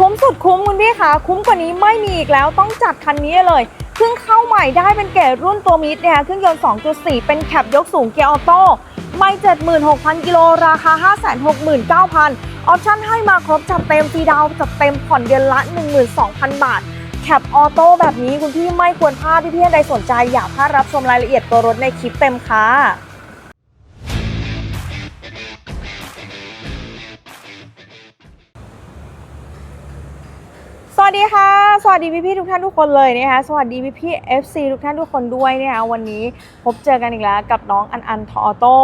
คุ้มสุดคุ้มคุณพี่คะคุ้มกว่านี้ไม่มีอีกแล้วต้องจัดคันนี้เลยเพิ่งเข้าใหม่ได้เป็นเกรดรุ่นตัวมิดเนี่ยเครื่องยนต์ 2.4 เป็นแคปยกสูงเกียร์ออโต้ไม่76,000 กิโลราคา 569,000 ออปชั่นให้มาครบจัดเต็มฟรีดาวจัดเต็มผ่อนเดือนละ 12,000 บาท แคปออโต้แบบนี้คุณพี่ไม่ควรพลาดพี่พี่ๆใดสนใจอยากพลาดรับชมรายละเอียดตัวรถในคลิปเต็มค่ะ วัสดีค่ะ สวัสดีพี่ๆทุกท่านทุกคนเลยนะคะสวัสดีพี่ๆ FC ทุกท่านทุกคนด้วยนะคะวันนี้พบเจอกันอีกแล้วกับน้องอันอันทออโต้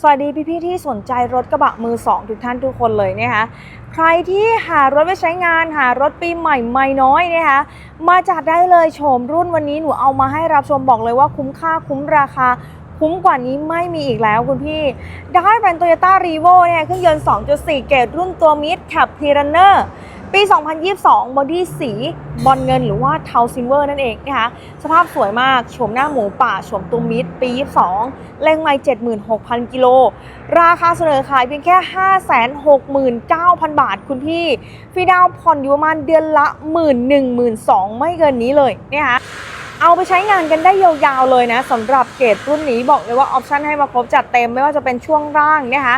สวัสดีพี่ๆที่สนใจรถกระบะมือสองทุกท่านทุกคนเลยนะคะใครที่หารถไปใช้งานหารถปีใหม่ไม่น้อยนะคะมาจัดได้เลยโฉมรุ่นวันนี้หนูเอามาให้รับชมบอกเลยว่าคุ้มค่าคุ้มราคาคุ้มกว่านี้ไม่มีอีกแล้วคุณพี่ ได้เป็น Toyota r e v o เนี่ยเครื่องยนต์ 2.4 เกรดรุ่นตัวมิดขับ p ีรันเนอร์ ปี 2022 บอดี้สีบอลเงินหรือว่าเทาซิลเวอร์นั่นเองนะคะ สภาพสวยมาก โฉมหน้าหมูป่า โฉมตัวมิด ปี 22 แรงไมล์76,000 กิโล ราคาเสนอขายเพียงแค่ 569,000 บาทคุณพี่ ฟรีดาวผ่อนอยู่ประมาณเดือนละ1 1 2 0 0 0 ไม่เกินนี้เลยนะคะเอาไปใช้งานกันได้ยาวๆเลยนะสำหรับเกรดรุ่นนี้บอกเลยว่าออปชันให้มาครบจัดเต็มไม่ว่าจะเป็นช่วงร่างนะคะ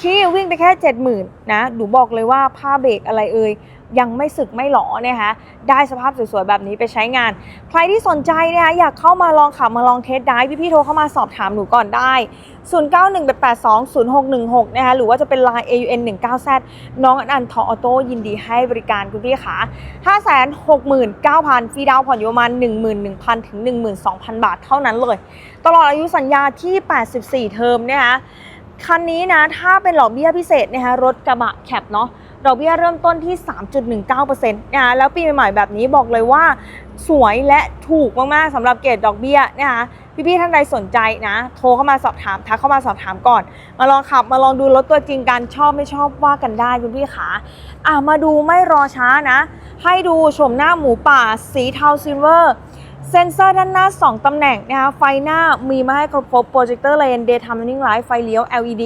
ที่วิ่งไปแค่ 70,000นะหนูบอกเลยว่าผ้าเบรกอะไรเอ่ยยังไม่สึกไม่หลอนะคะได้สภาพสวยๆแบบนี้ไปใช้งาน ใครที่สนใจนะคะอยากเข้ามาลองขับมาลองเทสได้พี่ๆโทรเข้ามาสอบถามหนูก่อนได้ 0918820616 นะคะหรือว่าจะเป็น Line AUN 19 z น้องอันอันทอออโต้ยินดีให้บริการคุณพี่ค่ะ569,000ฟรีดาวน์ผ่อนอยู่ประมาณ 11,000 ถึง 12,000 บาทเท่านั้นเลย ตลอดอายุสัญญาที่ 84 เทอมนะคะ คันนี้นะถ้าเป็นดอกเบี้ยพิเศษนะคะรถกระบะแคปเนาะดอกเบี้ยเริ่มต้นที่ 3.19%นะคะแล้วปีใหม่ๆแบบนี้บอกเลยว่า สวยและถูกมากๆสำหรับเกรดดอกเบี้ยนะคะพี่ๆท่านใดสนใจนะ โทรเข้ามาสอบถามทักเข้ามาสอบถามก่อน มาลองขับมาลองดูรถตัวจริงกันชอบไม่ชอบว่ากันได้คุณพี่ขาอะมาดูไม่รอช้านะ ให้ดูชมหน้าหมูป่าสีเทาซิลเวอร์ เซนเซอร์ด้านหน้า 2 ตำแหน่งนะคะไฟหน้ามีมาให้ครบโปรเจคเตอร์เลนเดย์ทัมมิ่งไลท์ไฟเลี้ยว LED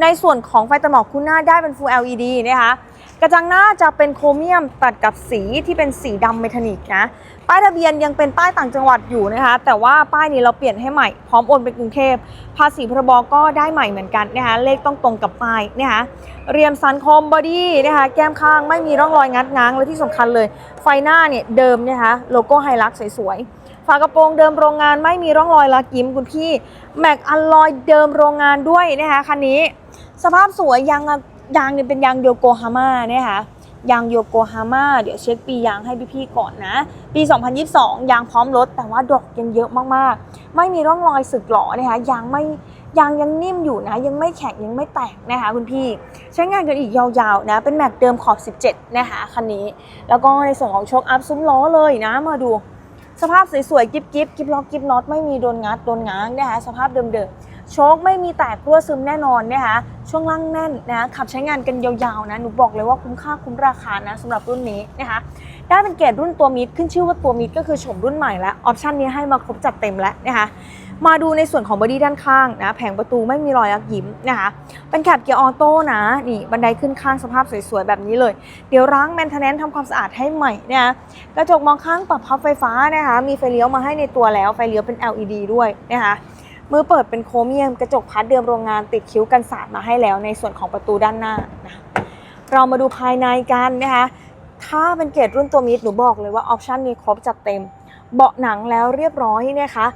ในส่วนของไฟตะหมอกคู่หน้าได้เป็น Full LED นะคะกระจังหน้าจะเป็นโครเมียมตัดกับสีที่เป็นสีดำเมทัลลิกนะ ป้ายทะเบียนยังเป็นป้ายต่างจังหวัดอยู่นะคะ แต่ว่าป้ายนี้เราเปลี่ยนให้ใหม่พร้อมโอนเป็นกรุงเทพภาษีพรบก็ได้ใหม่เหมือนกันนะคะเลขต้องตรงกับป้ายนะคะเรียมสันคมบอดี้นะคะแก้มข้างไม่มีร่องรอยงัดง้างและที่สำคัญเลย ไฟหน้าเนี่ยเดิมนะคะโลโก้ไฮลักสวยๆฝากระโปรงเดิมโรงงานไม่มีร่องรอยลักยิ้มคุณพี่แม็กอัลลอยเดิมโรงงานด้วยนะคะคันนี้ สภาพสวยยางยางเนี่ยเป็นยางโยโกฮาม่านะคะ ยางโยโกฮาม่าเดี๋ยวเช็คปียางให้พี่ๆก่อนนะ ปี 2022 ยางพร้อมรถแต่ว่าดอกยังเยอะมากๆ ไม่มีร่องรอยสึกหรอนะคะยางไม่ยางยังนิ่มอยู่นะ ยังไม่แข็งยังไม่แตกนะคะคุณพี่ ใช้งานกันอีกยาวๆนะ เป็นแม็กเดิมขอบ 17 นะคะคันนี้ แล้วก็ในส่วนของโชคอัพซุ้มล้อเลยนะมาดู สภาพสวยๆ กิ๊บกิ๊บกิ๊บล็อกกิ๊บน็อตไม่มีโดนงัดโดนง้างนะคะสภาพเดิมๆ โชคไม่มีแตกรั่วซึมแน่นอนนะคะช่วงล่างแน่นนะขับใช้งานกันยาวๆนะหนูบอกเลยว่าคุ้มค่าคุ้มราคานะสำหรับรุ่นนี้นะคะได้เป็นเกรดรุ่นตัวมิดขึ้นชื่อว่าตัวมิดก็คือโฉมรุ่นใหม่แล้วออปชันนี้ให้มาครบจัดเต็มแล้วนะคะมาดูในส่วนของบอดี้ด้านข้างนะแผงประตูไม่มีรอยยักยิ้มนะคะเป็นแคปเกียร์ออโต้นะนี่บันไดขึ้นข้างสภาพสวยๆ แบบนี้เลย เดี๋ยวล้างแมนเทนแนนทำความสะอาดให้ใหม่นะคะกระจกมองข้างปรับพับไฟฟ้านะคะมีไฟเลี้ยวมาให้ในตัวแล้วไฟเลี้ยวเป็น LED ด้วยนะคะ มือเปิดเป็นโครเมียม กระจกพัดเดิมโรงงานติดคิ้วกันสาดมาให้แล้วในส่วนของประตูด้านหน้านะเรามาดูภายในกันนะคะถ้าเป็นเกรดรุ่นตัวมิดหนูบอกเลยว่าออปชันนี้ครบจัดเต็ม เบาะหนังแล้วเรียบร้อยนะคะ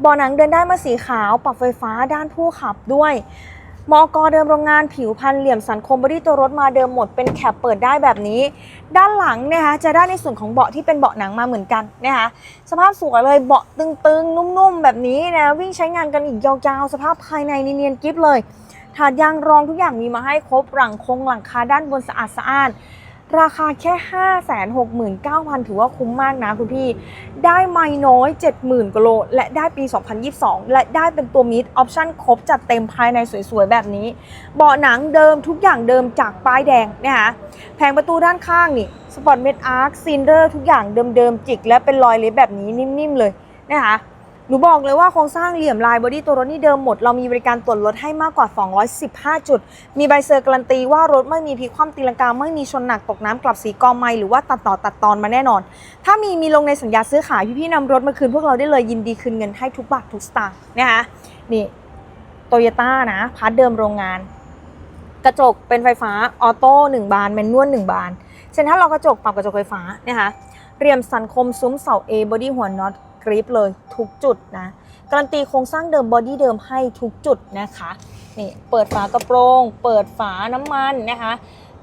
เบาะหนังเดินได้มาสีขาวปรับไฟฟ้าด้านผู้ขับด้วย มอกอเดิมโรงงานผิวพันเหลี่ยมสันคมบอดี้ตัวรถมาเดิมหมดเป็นแคปเปิดได้แบบนี้ ด้านหลังนะคะจะได้ในส่วนของเบาะที่เป็นเบาะหนังมาเหมือนกันนะคะสภาพสวยเลยเบาะตึงๆ นุ่มๆ แบบนี้นะวิ่งใช้งานกันอีกยาวๆ สภาพภายในเนียนๆกิฟเลยถาดยางรองทุกอย่างมีมาให้ครบหลังคงหลังคาด้านบนสะอาดสะอ้าน ราคาแค่ 569,000 ถือว่าคุ้มมากนะคุณพี่ ได้ไม่น้อย 70,000กิโลและได้ปี 2022 และได้เป็นตัวมิดออปชั่นครบจัดเต็มภายในสวยๆ แบบนี้ เบาะหนังเดิมทุกอย่างเดิมจากป้ายแดงนะคะแผงประตูด้านข้างนี่สปอร์ตเมดอาร์คซินเดอร์ทุกอย่างเดิมๆ จิกและเป็นรอยเล็บแบบนี้นิ่มๆเลยนะคะ นูบอกเลยว่าโครงสร้างเหลี่ยมลายบอดี้ตัวรถนี่เดิมหมด เรามีบริการตรวจรถให้มากกว่า 215 จุด มีใบเซอร์การันตีว่ารถไม่มีพลิกคว่ำตีลังกา ไม่มีชนหนักตกน้ำกลับสีกอไม้หรือว่าตัดต่อตัดตอนมาแน่นอน ถ้ามีมีลงในสัญญาซื้อขายพี่ๆนำรถมาคืนพวกเราได้เลยยินดีคืนเงินให้ทุกบาททุกสตางค์นะคะนี่โตโยต้านะพาร์ทเดิมโรงงาน กระจกเป็นไฟฟ้าออโต้หนึ่งบานแมนนวลหนึ่งบานเซ็นทรัลเรากระจกปรับกระจกไฟฟ้านะคะเรียมสันคมซุ้มเสา A บอดี้หัวน็อต กริปเลยทุกจุดนะการันตีโครงสร้างเดิมบอดี้เดิมให้ทุกจุดนะคะนี่เปิดฝากระโปรง เปิดฝาน้ำมันนะคะ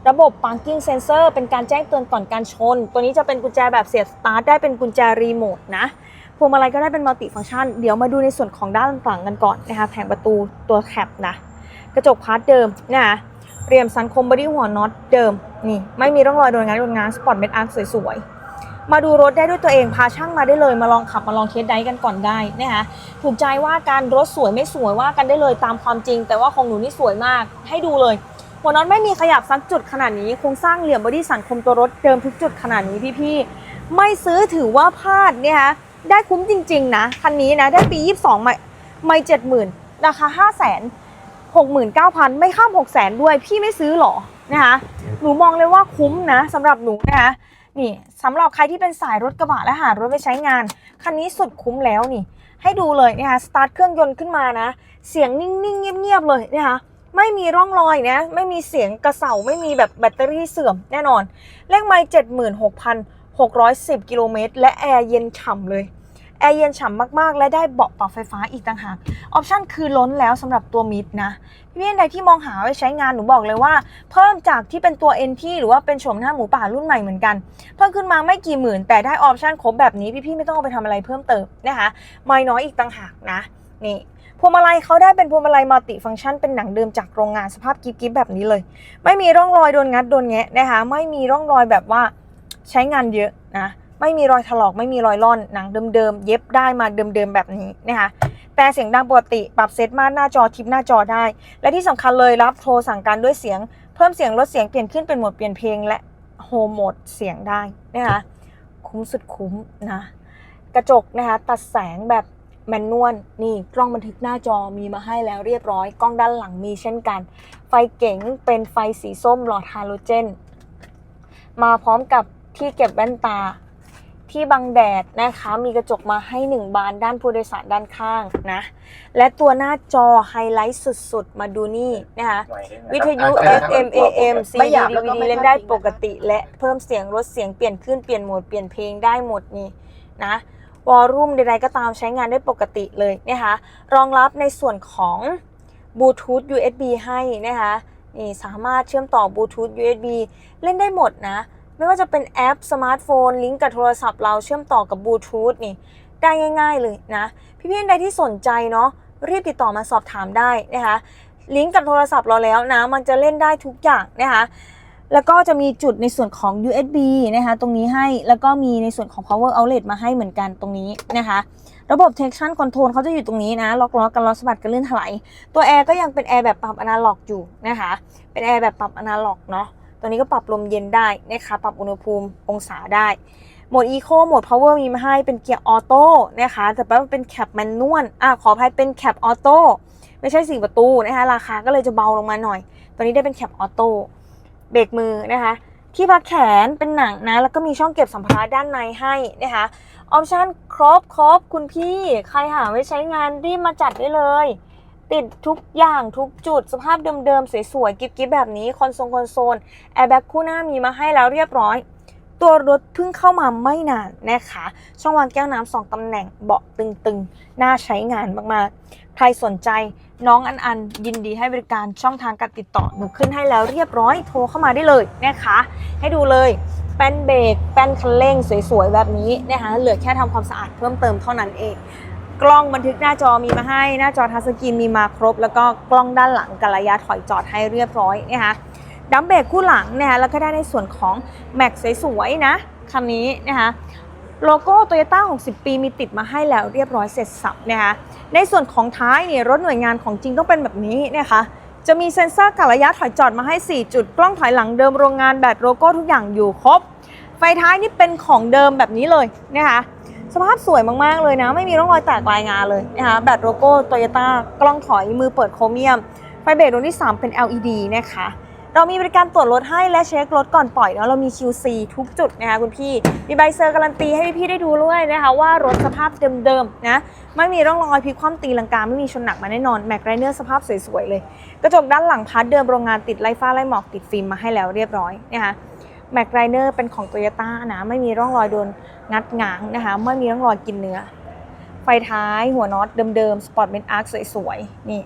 ระบบ parking sensor เป็นการแจ้งเตือนก่อนการชน ตัวนี้จะเป็นกุญแจแบบเสียบสตาร์ทได้เป็นกุญแจรีโมทนะพวงมาลัยก็ได้เป็นมัลติฟังก์ชัน เดี๋ยวมาดูในส่วนของด้านต่างกันก่อนนะคะแผงประตูตัวแคปนะ กระจกพาร์ทเดิมนะคะเรียมสันคมบอดี้หัวน็อตเดิม นี่ ไม่มีร่องรอยโดนงานโดนงานสปอร์ตเม็ดอาร์สวยๆ มาดูรถได้ด้วยตัวเองพาช่างมาได้เลย มาลองขับมาลองเทสไดฟ์กันก่อนได้นะคะถูกใจว่าการรถสวยไม่สวยว่ากันได้เลยตามความจริง แต่ว่าของหนูนี่สวยมาก ให้ดูเลย หัวน็อตไม่มีขยับสักจุดขนาดนี้โครงสร้างเหลี่ยมบอดี้สันคมตัวรถเดิมทุกจุดขนาดนี้พี่ๆไม่ซื้อถือว่าพลาดเนี่ยฮะได้คุ้มจริง ๆ นะคันนี้นะได้ปี 22 ไม่ไม่เจ็ดหมื่นราคา5 0 0 0 0 0 69,000 ไม่ข้าม 600,000 ด้วย พี่ไม่ซื้อหรอ นะคะ หนูมองเลยว่าคุ้มนะสำหรับหนูนะคะนี่สำหรับใครที่เป็นสายรถกระบะและหารถไปใช้งาน คันนี้สุดคุ้มแล้วนี่ ให้ดูเลยนะคะสตาร์ทเครื่องยนต์ขึ้นมานะ เสียงนิ่งๆ เงียบๆ เลยนะคะไม่มีร่องรอยนะ ไม่มีเสียงกระเสาไม่มีแบบแบตเตอรี่เสื่อมแน่นอน เลขไมล์76,610 กิโลเมตรและแอร์เย็นฉ่ำเลย แอร์เย็นฉ่ำมากๆ และได้เบาะปรับไฟฟ้าอีกต่างหาก ออปชันคือล้นแล้วสำหรับตัวมิดนะพี่เพียนใดที่มองหาไว้ใช้งานหนูบอกเลยว่า เพิ่มจากที่เป็นตัว NT หรือว่าเป็นโฉมหน้าหมูป่ารุ่นใหม่เหมือนกัน เพิ่มขึ้นมาไม่กี่หมื่น แต่ได้ออปชันครบแบบนี้พี่ๆไม่ต้องเอาไปทำอะไรเพิ่มเติมนะคะไม่น้อยอีกต่างหากนะนี่พวงมาลัยเขาได้เป็นพวงมาลัยมัลติฟังก์ชันเป็นหนังเดิมจากโรงงานสภาพกิฟๆแบบนี้เลย ไม่มีร่องรอยโดนงัดโดนแงะนะคะไม่มีร่องรอยแบบว่าใช้งานเยอะนะ ไม่มีรอยถลอกไม่มีรอยล่อนหนังเดิมๆเย็บได้มาเดิมๆแบบนี้นะคะแต่เสียงดังปกติปรับเซตมาหน้าจอทิปหน้าจอได้ และที่สำคัญเลยรับโทรสั่งการด้วยเสียง เพิ่มเสียงลดเสียงเปลี่ยนขึ้นเป็นโหมดเปลี่ยนเพลงและโฮมโหมดเสียงได้นะคะคุ้มสุดคุ้มนะกระจกนะคะตัดแสงแบบแมนนวลนี่กล้องบันทึกหน้าจอมีมาให้แล้วเรียบร้อย กล้องด้านหลังมีเช่นกัน ไฟเก๋งเป็นไฟสีส้มหลอดฮาโลเจน มาพร้อมกับที่เก็บแว่นตา ที่บังแดดนะคะ มีกระจกมาให้ 1 บานด้านผู้โดยสารด้านข้างนะ และตัวหน้าจอไฮไลท์สุดๆ มาดูนี่นะคะ วิทยุ FM AM CD ไม่อยากแล้วก็ DVD ไม่เล่นได้พลาดพิงปกติ และเพิ่มเสียงลดเสียงเปลี่ยนขึ้นเปลี่ยนโหมดเปลี่ยนเพลงได้หมดนี่นะวอลลุ่มใดๆก็ตามใช้งานได้ปกติเลยนะคะรองรับในส่วนของบลูทูธ USB ให้นะคะนี่สามารถเชื่อมต่อบลูทูธ USB เล่นได้หมดนะ ไม่ว่าจะเป็นแอปสมาร์ทโฟน ลิงก์กับโทรศัพท์เราเชื่อมต่อกับบลูทูธนี่ ได้ง่าย ๆเลยนะ พี่ๆใดที่สนใจเนาะรีบติดต่อมาสอบถามได้นะคะลิงก์กับโทรศัพท์เราแล้วนะ มันจะเล่นได้ทุกอย่างนะคะแล้วก็จะมีจุดในส่วนของ USB นะคะตรงนี้ให้แล้วก็มีในส่วนของ power outlet มาให้เหมือนกันตรงนี้นะคะ ระบบ traction control เขาจะอยู่ตรงนี้นะ ล็อกล้อกันล้อสะบัดกันลื่นถลายตัวแอร์ก็ยังเป็นแอร์แบบปรับอนาล็อกอยู่นะคะ เป็นแอร์แบบปรับอนาล็อกเนาะ ตัวนี้ก็ปรับลมเย็นได้นะคะปรับอุณหภูมิองศาได้โหมด Eco โหมด Power มีมาให้เป็นเกียร์ออโต้นะคะแต่แปลว่าเป็นแคปแมนนวลอะขออภัยเป็นแคปออโต้ไม่ใช่สี่ประตูนะคะราคาก็เลยจะเบาลงมาหน่อย ตัวนี้ได้เป็นแคปออโต้เบรกมือนะคะ ที่พักแขนเป็นหนังนะ แล้วก็มีช่องเก็บสัมภาระด้านในให้นะคะออปชั่นครบครบคุณพี่ใครหาไว้ใช้งานรีบมาจัดได้เลย ติดทุกอย่างทุกจุด สภาพเดิมๆ สวยๆ กิ๊บๆ แบบนี้ คอนโซลคอนโซลแอร์แบ็กคู่หน้ามีมาให้แล้วเรียบร้อย ตัวรถเพิ่งเข้ามาไม่นานนะคะ ช่องวางแก้วน้ำสองตำแหน่งเบาะตึงๆ น่าใช้งานมากๆ ใครสนใจน้องอันอันยินดีให้บริการช่องทางการติดต่อหนูขึ้นให้แล้วเรียบร้อยโทรเข้ามาได้เลยนะคะ ให้ดูเลยแป้นเบรกแป้นคันเร่งสวยๆ แบบนี้นะคะเหลือแค่ทำความสะอาดเพิ่มเติมเท่านั้นเอง กล้องบันทึกหน้าจอมีมาให้ หน้าจอทัชสกรีนมีมาครบ แล้วก็กล้องด้านหลังกัระยะถอยจอดให้เรียบร้อยนะคะดัมเบรกคู่หลังนะคะแล้วก็ได้ในส่วนของแม็กสวยๆนะคันนี้นะคะโลโก้โตโยต้า60 ปีมีติดมาให้แล้วเรียบร้อยเสร็จสับนะคะในส่วนของท้ายเนี่ยรถหน่วยงานของจริงต้องเป็นแบบนี้นะคะจะมีเซ็นเซอร์กะระยะถอยจอดมาให้ 4 จุด กล้องถอยหลังเดิมโรงงานแบตโลโก้ทุกอย่างอยู่ครบ ไฟท้ายนี่เป็นของเดิมแบบนี้เลยนะคะ สภาพสวยมากๆเลยนะ ไม่มีร่องรอยแตกลายงานเลยนะคะแบตโลโก้โตโยต้ากล้องถอยมือเปิดโครเมียม ไฟเบรกดวงที่ 3 เป็น LED นะคะเรามีบริการตรวจรถให้และเช็ครถก่อนปล่อยเนาะเรามี QC ทุกจุดนะคะคุณพี่ มีใบเซอร์การันตีให้พี่ๆได้ดูด้วยนะคะว่ารถสภาพเดิมๆนะไม่มีร่องรอยพลิกคว่ำตีลังกาไม่มีชนหนักมาแน่นอนแม็กไรเนอร์สภาพสวยๆเลย กระจกด้านหลังพัดเดิมโรงงานติดไล่ฟ้าไล่หมอกติดฟิล์มมาให้แล้วเรียบร้อยนะคะ แม็กไรเนอร์เป็นของโตโยต้านะไม่มีร่องรอยโดนงัดง้างนะคะ ไม่มีร่องรอยกินเนื้อ ไฟท้ายหัวน็อตเดิมๆสปอร์ตเมนอาร์คสวยๆ นี่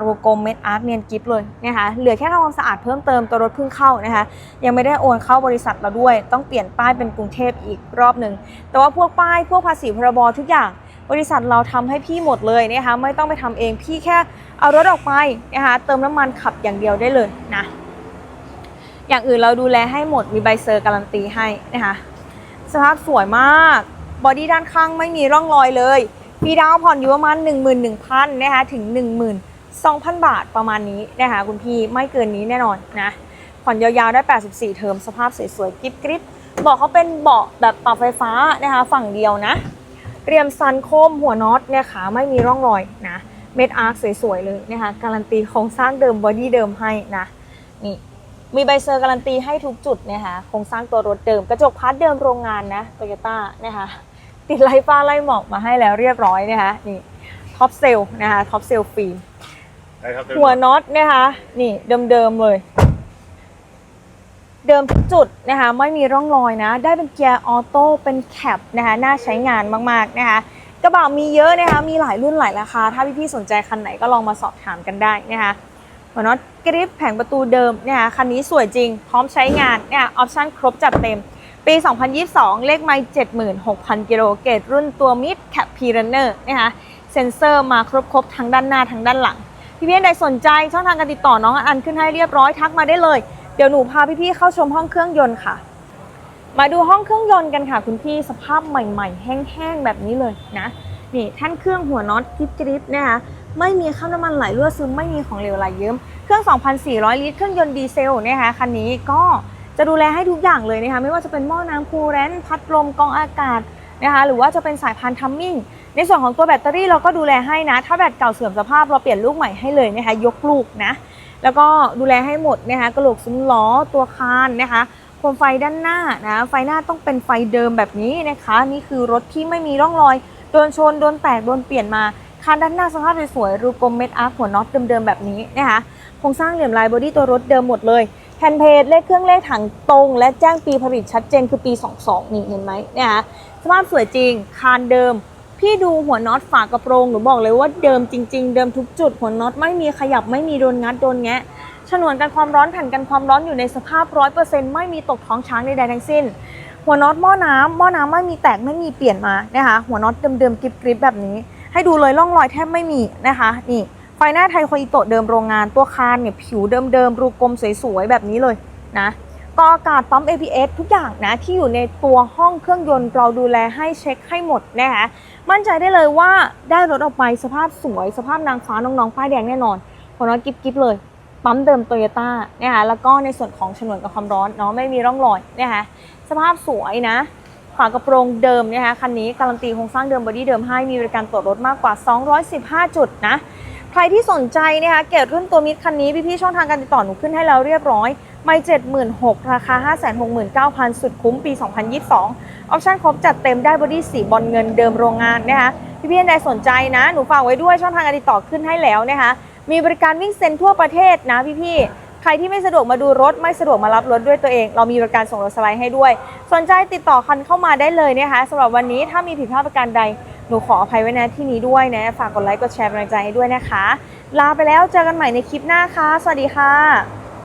รูกลมเมนอาร์คเนียนกิฟเลยนะคะเหลือแค่ทำความสะอาดเพิ่มเติมตัวรถเพิ่งเข้านะคะ ยังไม่ได้โอนเข้าบริษัทเราด้วย ต้องเปลี่ยนป้ายเป็นกรุงเทพอีกรอบหนึ่ง แต่ว่าพวกป้ายพวกภาษีพรบทุกอย่าง บริษัทเราทำให้พี่หมดเลยนะคะไม่ต้องไปทำเองพี่แค่เอารถออกไปนะคะเติมน้ำมันขับอย่างเดียวได้เลยนะ อย่างอื่นเราดูแลให้หมดมีใบเซอร์การันตีให้นะคะสภาพสวยมากบอดี้ด้านข้างไม่มีร่องรอยเลยมีดาวผ่อนอยู่ประมาณ 11,000นะคะถึง 12,000 บาทประมาณนี้นะคะคุณพี่ไม่เกินนี้แน่นอนนะผ่อนยาวๆได้ 84 เทอมสภาพสวยๆกริบกริบเบาะเขาเป็นเบาะแบบปรับไฟฟ้านะคะฝั่งเดียวนะเรียมซันโคมหัวน็อตเนี่ยค่ะไม่มีร่องรอยนะเม็ดอาร์คสวยๆเลยนะคะการันตีโครงสร้างเดิมบอดี้เดิมให้นะนี่ มีใบเซอร์การันตีให้ทุกจุดนะคะโครงสร้างตัวรถเดิม กระจกพัดเดิมโรงงานนะโตโยต้านะคะติดไลฟ้าไล่หมอกมาให้แล้วเรียบร้อยนะคะนี่ท็อปเซลนะคะท็อปเซลฟิล์มได้ครับหัวน็อตนะคะนี่เดิมๆเลย เดิมทุกจุดนะคะไม่มีร่องรอยนะ ได้เป็นเกียร์ออโต้เป็นแคปนะคะน่าใช้งานมากๆนะคะกระบะมีเยอะนะคะมีหลายรุ่นหลายราคา ถ้าพี่ๆสนใจคันไหนก็ลองมาสอบถามกันได้นะคะ หัวน็อตกริปแผงประตูเดิมเนะคะคันนี้สวยจริง พร้อมใช้งานเนี่ยออปชั่นครบจัดเต็ม ปี 2022 เลขไม่76,000 กิโลเกตรุ่นตัวมิดแคปพีรันเนอร์นะคะเซ็นเซอร์มาครบๆทั้งด้านหน้าทั้งด้านหลัง พี่พี่ๆใดสนใจช่องทางการติดต่อน้องอันขึ้นให้เรียบร้อยทักมาได้เลย เดี๋ยวหนูพาพี่ๆเข้าชมห้องเครื่องยนต์ค่ะ มาดูห้องเครื่องยนต์กันค่ะ คุณพี่สภาพใหม่ ๆ แห้งๆแบบนี้เลยนะนี่ท่านเครื่องหัวน็อตกริบๆนะคะ ไม่มีข้ามน้ำมันไหลรั่วซึมไม่มีของเหลวไหลเยิ้มเครื่อง 2,400 ลิตร เครื่องยนต์ดีเซลนะคะคันนี้ก็จะดูแลให้ทุกอย่างเลยนะคะไม่ว่าจะเป็นหม้อน้ำคูลแรนต์พัดลมกองอากาศนะคะหรือว่าจะเป็นสายพานทัมมิ่งในส่วนของตัวแบตเตอรี่เราก็ดูแลให้นะ ถ้าแบตเก่าเสื่อมสภาพเราเปลี่ยนลูกใหม่ให้เลยนะคะยกลูกนะ แล้วก็ดูแลให้หมดนะคะกระโหลกซุ้มล้อตัวคานนะคะโคมไฟด้านหน้านะไฟหน้าต้องเป็นไฟเดิมแบบนี้นะคะ นี่คือรถที่ไม่มีร่องรอยโดนชนโดนแตกโดนเปลี่ยนมา คานด้านหน้าสภาพสวยๆรูกลมเม็ดอาร์คหัวน็อตเดิมๆแบบนี้นะคะโครงสร้างเหลี่ยมลายบอดี้ตัวรถเดิมหมดเลยแผ่นเพจเลขเครื่องเลขถังตรง และแจ้งปีผลิตชัดเจนคือปี 22 นี่เห็นไหมเนี่ยคะสภาพสวยจริง คานเดิม พี่ดูหัวน็อตฝากระโปรงหนูบอกเลยว่าเดิมจริง ๆ เดิมทุกจุดหัวน็อตไม่มีขยับไม่มีโดนงัดโดนแงะฉนวนกันความร้อนแผ่นกันความร้อนอยู่ในสภาพ100%ไม่มีตกท้องช้างใดๆทั้งสิ้น หัวน็อตหม้อน้ำหม้อน้ำไม่มีแตกไม่มีเปลี่ยนมานะคะหัวน็อตเดิมๆกริบๆแบบนี้ ให้ดูเลยร่องรอยแทบไม่มีนะคะนี่ไฟหน้าไทโคอิโตะเดิมโรงงานตัวคานเนี่ยผิวเดิมๆรูกลมสวยๆแบบนี้เลยนะกออากาศปั๊ม ABS ทุกอย่างนะที่อยู่ในตัวห้องเครื่องยนต์เราดูแลให้เช็คให้หมดนะคะมั่นใจได้เลยว่าได้รถออกไปสภาพสวยสภาพนางฟ้าน้องๆป้ายแดงแน่นอนหัวน็อตกิ๊บๆเลยปั๊มเดิมโตโยต้านะคะแล้วก็ในส่วนของฉนวนกับความร้อนเนาะไม่มีร่องรอยนะคะสภาพสวยนะ ฝากระโปรงเดิมนะคะคันนี้การันตีโครงสร้างเดิมบอดี้เดิมให้มีบริการตรวจรถมากกว่า 215 จุดนะใครที่สนใจนะคะเกรดรุ่นตัวมิดคันนี้พี่ๆช่องทางการติดต่อหนูขึ้นให้แล้วเรียบร้อยไม่76,000 ราคา 569,000 สุดคุ้มปี 2022 ออปชั่นครบจัดเต็มได้บอดี้สีบอลเงินเดิมโรงงานนะคะพี่ๆใดสนใจนะ หนูฝากไว้ด้วยช่องทางการติดต่อขึ้นให้แล้วนะคะ มีบริการวิ่งเซ็นทั่วประเทศนะพี่ๆ ใครที่ไม่สะดวกมาดูรถไม่สะดวกมารับรถด้วยตัวเอง เรามีบริการส่งรถสไลด์ให้ด้วย สนใจติดต่อคันเข้ามาได้เลยนะคะสำหรับวันนี้ถ้ามีผิดพลาดประการใดหนูขออภัยไว้นะที่นี้ด้วยนะ ฝากกดไลค์กดแชร์กำลังใจให้ด้วยนะคะ ลาไปแล้วเจอกันใหม่ในคลิปหน้าค่ะ สวัสดีค่ะ